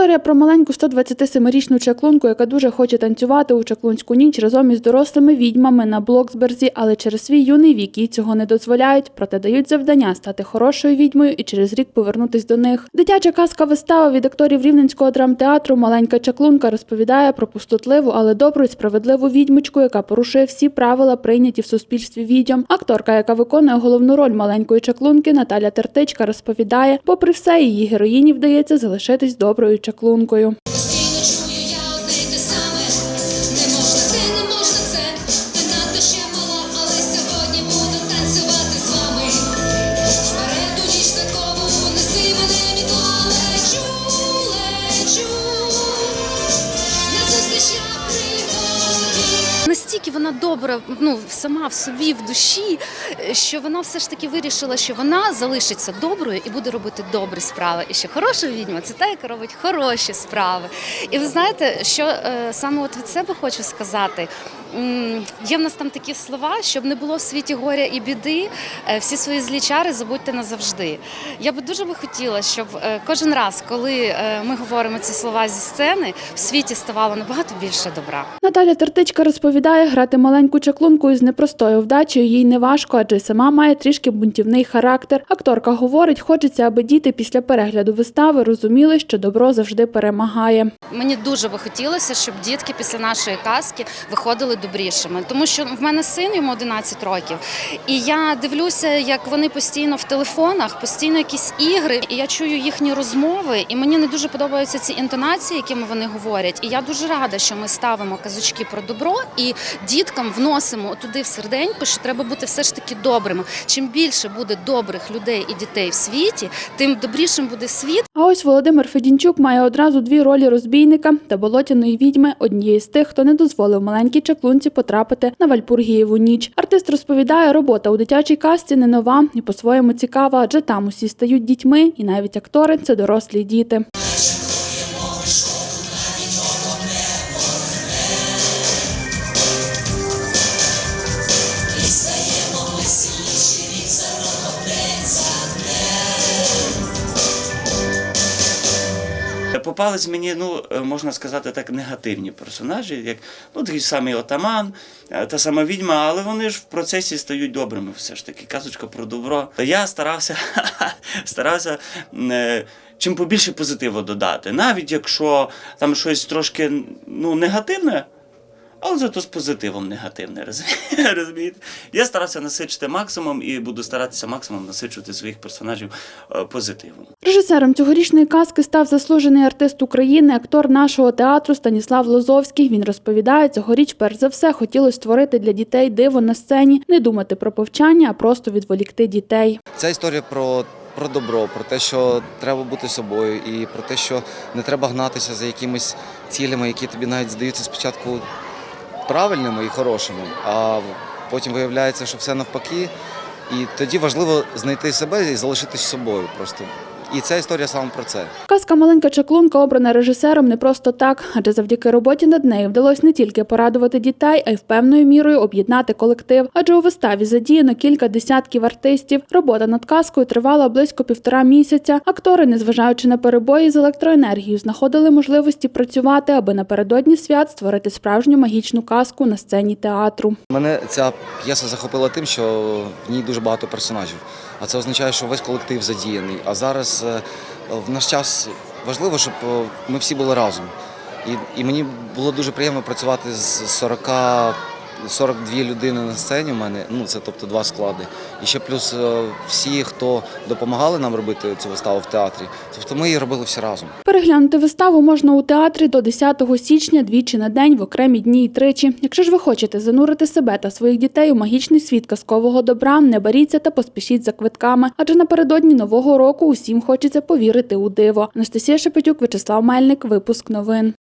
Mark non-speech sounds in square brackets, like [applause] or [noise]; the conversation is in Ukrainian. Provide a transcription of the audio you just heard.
Історія про маленьку 127-річну чаклунку, яка дуже хоче танцювати у чаклунську ніч разом із дорослими відьмами на Блоксберзі, але через свій юний вік їй цього не дозволяють, проте дають завдання стати хорошою відьмою і через рік повернутись до них. Дитяча казка вистава від акторів Рівненського драмтеатру Маленька чаклунка розповідає про пустотливу, але добру і справедливу відьмочку, яка порушує всі правила, прийняті в суспільстві відьом. Акторка, яка виконує головну роль маленької чаклунки, Наталя Тертичка розповідає, попри все, її героїні вдається залишитись доброю чаклункою. Настільки вона добра, ну сама в собі, в душі, що вона все ж таки вирішила, що вона залишиться доброю і буде робити добрі справи. І що хороша відьма це та, яка робить хороші справи. І ви знаєте, що е, саме от від себе хочу сказати. Є в нас там такі слова, щоб не було в світі горя і біди, е, всі свої злі чари забудьте назавжди. Я би дуже би хотіла, щоб е, кожен раз, коли е, ми говоримо ці слова зі сцени, в світі ставало набагато більше добра. Наталя Тертичка розповідає, грати маленьку чаклунку із непростою вдачею їй не важко, адже сама має трішки бунтівний характер. Акторка говорить, хочеться, аби діти після перегляду вистави розуміли, що добро завжди перемагає. Мені дуже би хотілося, щоб дітки після нашої казки виходили добрішими, тому що в мене син йому 11 років, і я дивлюся, як вони постійно в телефонах, постійно якісь ігри, і я чую їхні розмови, і мені не дуже подобаються ці інтонації, якими вони говорять. І я дуже рада, що ми ставимо казочки про добро і діткам вносимо туди в серденько, що треба бути все ж таки добрими. Чим більше буде добрих людей і дітей в світі, тим добрішим буде світ. А ось Володимир Федінчук має одразу дві ролі розбійника та болотяної відьми, однієї з тих, хто не дозволив маленькій чаклунці потрапити на Вальпургієву ніч. Артист розповідає, робота у дитячій касті не нова і по-своєму цікава, адже там усі стають дітьми, і навіть актори це дорослі діти. Попались мені, ну е, можна сказати так, негативні персонажі, як ну такий самий отаман, е, та сама відьма, але вони ж в процесі стають добрими. Все ж таки, казочка про добро. Я старався, [laughs] старався. е, Чим побільше позитиву додати, навіть якщо там щось трошки ну, негативне, але зато з позитивом негативне, [laughs] розумієте? Я старався насичити максимум і буду старатися максимум насичувати своїх персонажів е, позитивом. Режисером цьогорічної казки став заслужений артист України, актор нашого театру Станіслав Лозовський. Він розповідає, цьогоріч, перш за все, хотілося створити для дітей диво на сцені, не думати про повчання, а просто відволікти дітей. Ця історія про, про добро, про те, що треба бути собою, і про те, що не треба гнатися за якимись цілями, які тобі навіть здаються спочатку правильними і хорошими, а потім виявляється, що все навпаки. І тоді важливо знайти себе і залишитись собою просто. І ця історія саме про це. Казка Маленька чаклунка обрана режисером не просто так, адже завдяки роботі над нею вдалося не тільки порадувати дітей, а й в певною мірою об'єднати колектив. Адже у виставі задіяно кілька десятків артистів. Робота над казкою тривала близько півтора місяця. Актори, незважаючи на перебої з електроенергією, знаходили можливості працювати, аби напередодні свят створити справжню магічну казку на сцені театру. Мене ця п'єса захопила тим, що в ній дуже багато персонажів. А це означає, що весь колектив задіяний. А зараз е, в наш час важливо, щоб е, ми всі були разом. І, і мені було дуже приємно працювати з 40, 42 людини на сцені. У мене ну це тобто два склади. І ще плюс е, всі, хто допомагали нам робити цю виставу в театрі. Тобто ми її робили всі разом. Переглянути виставу можна у театрі до 10 січня двічі на день в окремі дні і тричі. Якщо ж ви хочете занурити себе та своїх дітей у магічний світ казкового добра, не боріться та поспішіть за квитками. Адже напередодні нового року усім хочеться повірити у диво. Анастасія Шепетюк, Вячеслав Мельник, випуск новин.